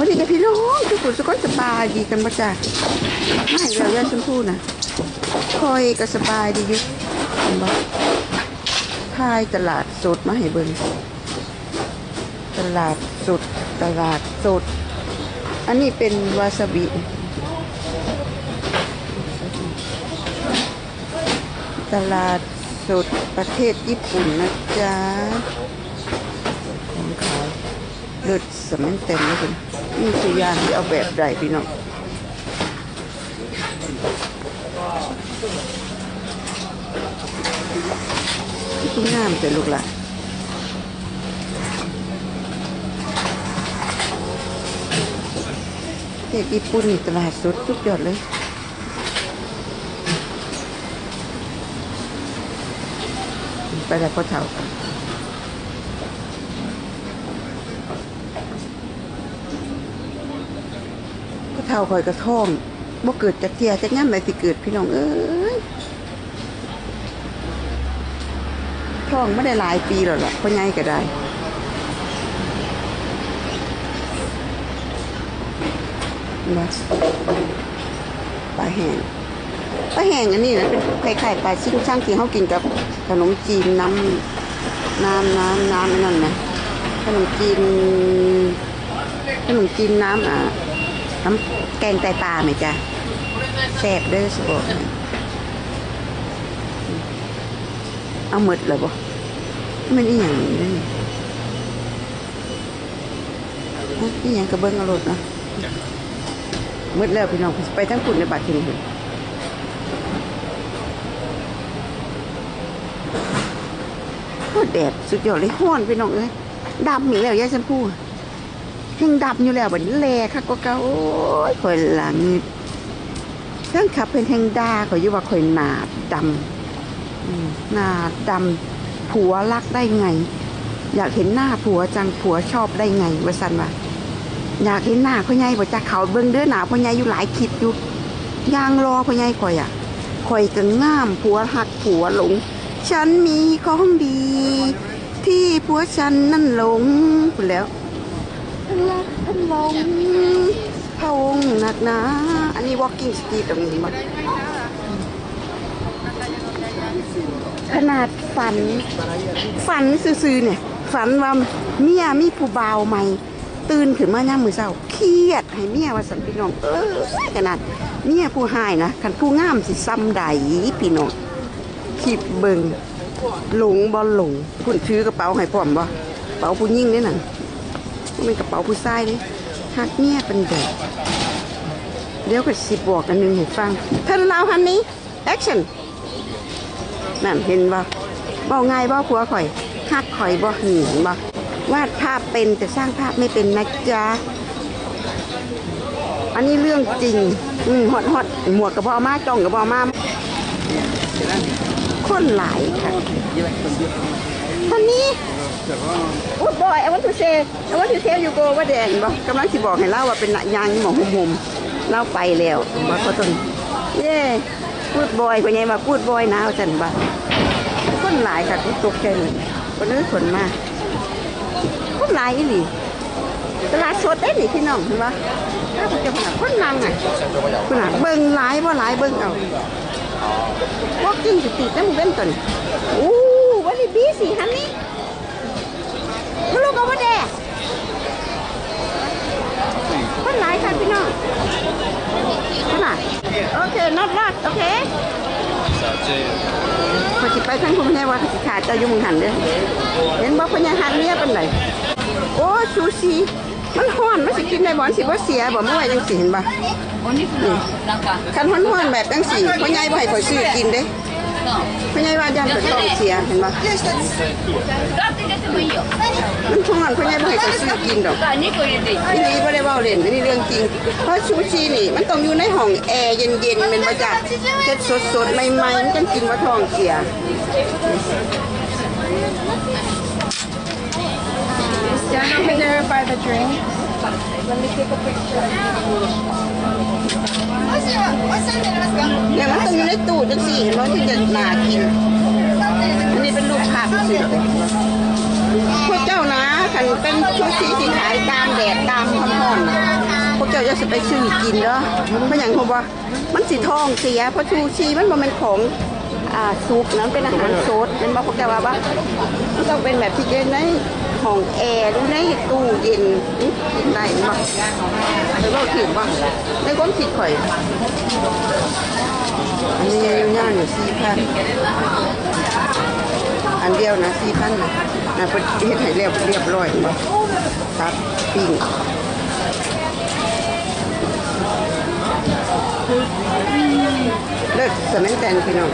วันนี้กับพี่น้องทุกคนสุขสบายดีกันบ่จ้ะไม่แล้วยาชมพู่นะคอยก็สบายดีอยู่เห็นบ่ทายตลาดสดมาให้เบิ่งตลาดสดตลาดสด อันนี้เป็นวาซาบิตลาดสดประเทศญี่ปุ่นนะจ๊ะของขายเลือดสมันเต็มเลยคุณ นี่คือยานที่เอาแบบใดพี่น้องคุณงามแต่ลูกหละประเทศญี่ปุ่นตลาดสดสุดยอดเลยไปแล้วก็เท่ากัน เท่าคอยกระท่อมบ่เกิดจากเทียจากงั้นไหนสิเกิดพี่น้องเอ้ยท่องไม่ได้หลายปีหรอกล่ะพ่อใหญ่ก็ได้นะปลาแห้งปลาแห้งอันนี้นะเป็นไข่ไข่ปลาชิ้นช่างที่เขากินกับขนมจีนน้ำน้ำน้ำน้ำนั่นนะขนมจีนขนมจีนน้ำอ่า น้ำแกงไตปลาไหมจ๊ะแซ่บด้อสบอกให้เอาหมดเลยบ่มันอีหยังนี่เลยอีหยังกระเบื้องอรดเนาะหมดแล้วพี่น้องไปทั้งคุณในบัตรทีนี่โอ้แดดสุดยอดเลยห้อนพี่น้องเอ้ยดำอีกแล้วยายชมพู่ ยังดำอยู่แล้วบัดนี้แลค่ะก็เก่าโอ้ยข่อยหลังเครื่องขับเป็นแหงดาข่อยอยู่ว่าข่อยหนาดำหนาดำผัวรักได้ไง อยากเห็นหน้าผัวจังผัวชอบได้ไงวะสันวะอยากเห็นหน้าพ่อใหญ่บ่จะเขาเบิ่งเด้อหนาพ่อใหญ่อยู่หลายคลิปอยู่ยางรอพ่อใหญ่ข่อยอะข่อยก็ง่ามผัวหักผัวหลง ฉันมีของดี ที่ผัวฉันนั่นหลงคุณแล้ว รักทั้งลงพะวงหนักหนาอันนี้ walking street ตรงนี้มั้ขนาดฝัน ฝันซื่อๆเนี่ย ฝันว่าเมียมีผู้บ่าวใหม่ ตื่นขึ้นมาย่ามมือเช้าเครียดให้เมียว่าสันพี่น้อง เออขนาดเมียผู้หายนะคันผู้งามสิซ้ำใดพี่น้องคิดเบิงหลงบ่หลงคุณถือกระเป๋าให้พร้อมบ่กระเป๋าผู้หญิงเด้นั่น บ่เป็นกระเป๋าผู้ชายเด้ฮักเนี่ยเป็นแบบเดี๋ยวก็สิบบอกอันหนึงให้ฟังเพิ่นลาวฮันนี้แอคชั่นนั่นเห็นบ่บ่ง่ายบ่ผัวข่อยฮักข่อยบ่หืนบ่วาดภาพเป็นแต่สร้างภาพไม่เป็นนะจ๊ะอันนี้เรื่องจริง อืมฮอดฮอดหมวกกับบ่เอามาจ้องกับบ่เอามาคนหลายค่ะท่านนี้ โอ้บอย I want to say I want to tell you go ว่าแดงบอกกำลังสิบอกให้เล่าว่าเป็นยางหมองหุมๆเล่าไปแล้วว่าเขาต้นเย่พูดบอยเป็นไงมาพูดบอยนะฉันบ่าคนหลายค่ะทุกตกใจเลยคนนี้คนมาคนหลายอีหลีตลาดสดได้หนิพี่น้องเห็นปะถ้าผมจะมาคนนังอะคนหลายเบิ่งหลายว่าหลายเบิ่งเอา walking street นั่นเป็นต้นโอ้วันนี้บีสิฮันนี่ ลูกกับพ่อแดงคนหลายค่ะพี่น้องขนาดโอเค not bad โอเคพอจิไปทั้งคุณแม่ว่าจิขาดจะยุ่งหันเด้อเห็นบอกพญาหันเนี่ยเป็นไรโอ้ซูซีมันห้อนไม่นสิกินได้บ่อนสิว่าเสียบ่เมื่อไหร่ยังสิเห็นปะคันห้อนๆแบบจังสี่อใหญ่บ่ให้ข่อยซื้อกินเด้ ไม่ใช่ว่าจะเปิดต้องเสียเห็นปะมันช่วงนั้นพ่อใหญ่บ่ให้ไปซื้อกินหรอกนี่นี่บ่ได้เว้าเล่นนนี้เรื่องจริง เพราะชูชีนี่ มันต้องอยู่ในห้องแอร์เย็นๆเป็นประจักษ์เฮ็ดสดๆใหม่ๆมันจักินว่าทองเสียจ้าไม่ได้ไป the drink Let me take a picture. เนี่ยมันต้องอยู่ในตู้จังซี่เห็นบ่ที่จะหนากิน อันนี้เป็นรูปภาพซื่อๆพวกเจ้านะคันเป็นซูชิที่ขายกลางแดดกลางร้อนๆน่ะจ้าจะไปซื้อกินเด้อเพราะอย่างผมว่ามันสิท้องเสียเพราะชูชีมันบ่แม่นของอ่าซุปนั้นเป็นอาหารสดแมันบอกพวกแกว่าว่ามันต้องเป็นแบบที่เย็นใน ห้องแอร์หรือในตู้เย็นอื้อกินได้บ่แล้วก็ถือว่าในความคิดข่อยอันนี้ยังย่างอยู่สี่พันอันเดียวนะสี่พันนะนะเป็นเฮ็ดให้เรียบเรียบร้อยครับปิ้งเลิกสมัยแต่นพี่น้อง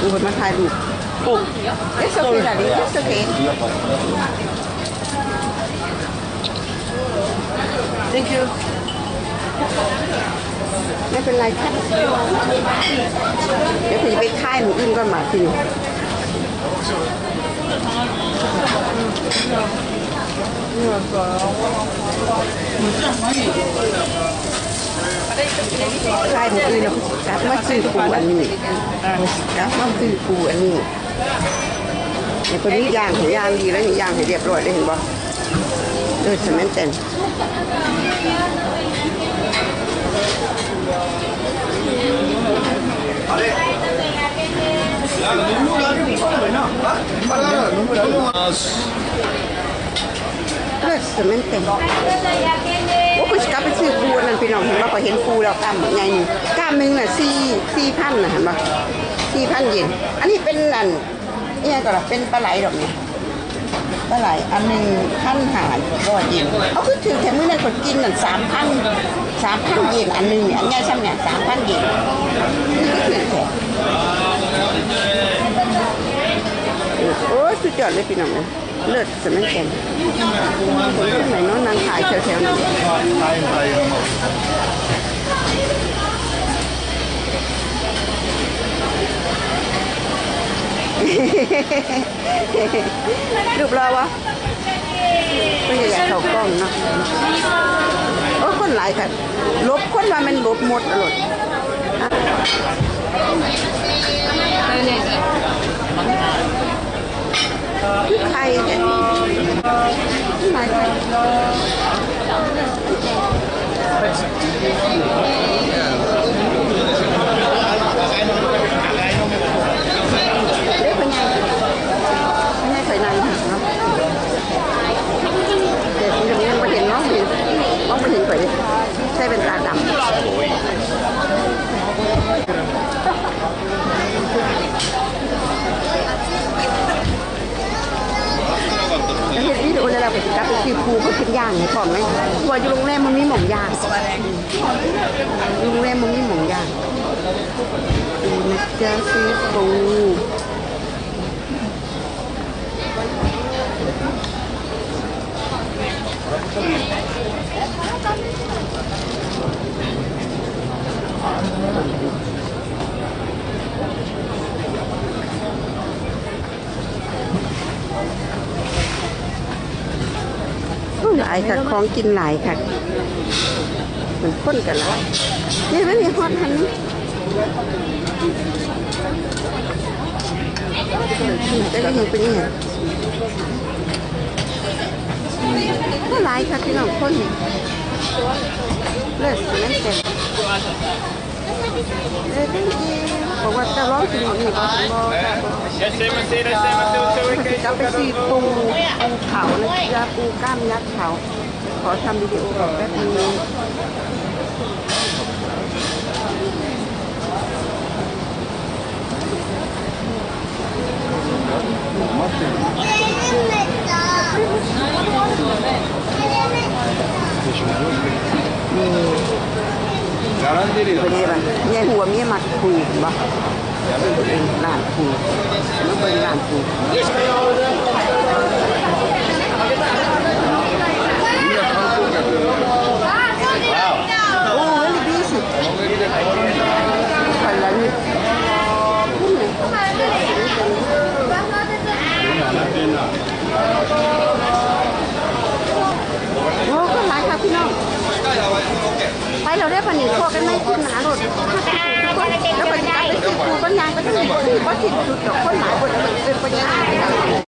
ดูคนมาถ่ายรูปโอ้ It's okay, darling. It's okay. Thank you. ไม่เป็นไรครับ เดี๋ยวผมจะไปค่ายหมูอื่นก่อนมาทีนี้ค่ายหมูอื่นเรากลับมาซื้อปูอันนี้กลับมาซื้อปูอันนี้เนี่ยคนนี้ย่างให้ย่างดีแล้วนี่ย่างให้เรียบร้อยเลยเห็นบ่เลิศสมัยเต็นเลิศสมัยเต็นว่าคุณกลับไปซื้อปูอันนั่นพี่น้องเห็นว่าก็เห็นปูแล้วกล้ามใหญ่นึ่งกล้ามหนึ่งน่ะสี่สี่พันนะเห็นปะสี่พันเยนอันนี้เป็นอันเนี่ยก็ล่ะเป็นปลาไหลดอกนี่ปลาไหลอันหนึ่งพันหาร้อยเยนเขาคือถือแค่มื้อนั้นคนกินนั่นสามพันสามพันเยนอันหนึ่งเนี่ยอันใหญ่ซ้ำเนี่ยสามพันเยนนี่ก็ถือแค่โอ้สุดยอดเลยพี่น้องเลย เลิศสมัยแก่นคนที่ไหนเน้องนางขายแถวๆนี้รูปรอวะก็อยากเข้ากล้องเนาะโอ้คนหลายค่ะลบคนว่ามันลบหมดอร่อยคือใครเนี่ย หลายค่ะเด็กเป็นไงไม่ให้ใส่ในเนาะเด็กคนนี้ยังไม่เห็นน้องเห็นน้องไม่เห็นไปเลยใช่เป็นตาดำ แล้วเห็นวิดีโอแล้วเราไปกลับไปซื้อปูเขาเป็น ย่างให้พร้อมไหมว่าอยู่โรงแรมมันมีหม่องยางอยู่โรงแรมมันมีหม่องยางดูนะจ๊ะซื้อปูายค่ะของกินหลายค่ะเหมือนคนกันแล้วนี่ไม่มีฮอตทันนี้แต่ก็ยังเป็นอยังไงก็หลายค่ะที่น้องคนเลิศนั่นเต็ม เออ thank you บอกว่าจะร้องกินหมดนี่ก็สิบอกค่ะจะไปซีตูปูเขานะจ๊ะปูกล้ามยัดเขาขอทำวิดีโอก่อนแป๊บนึง嗯。Penyeban. Ni huwa mi mak ku ba. Nan ku. Lu ben nan ku. Oh, really busy. Kalau ni ไม่คนหมาหมดแล้วมันก็ไปติดคนยังไปติดคนก็ติดสุดดอกคนหมายมนแล้วนเป็นปัญญา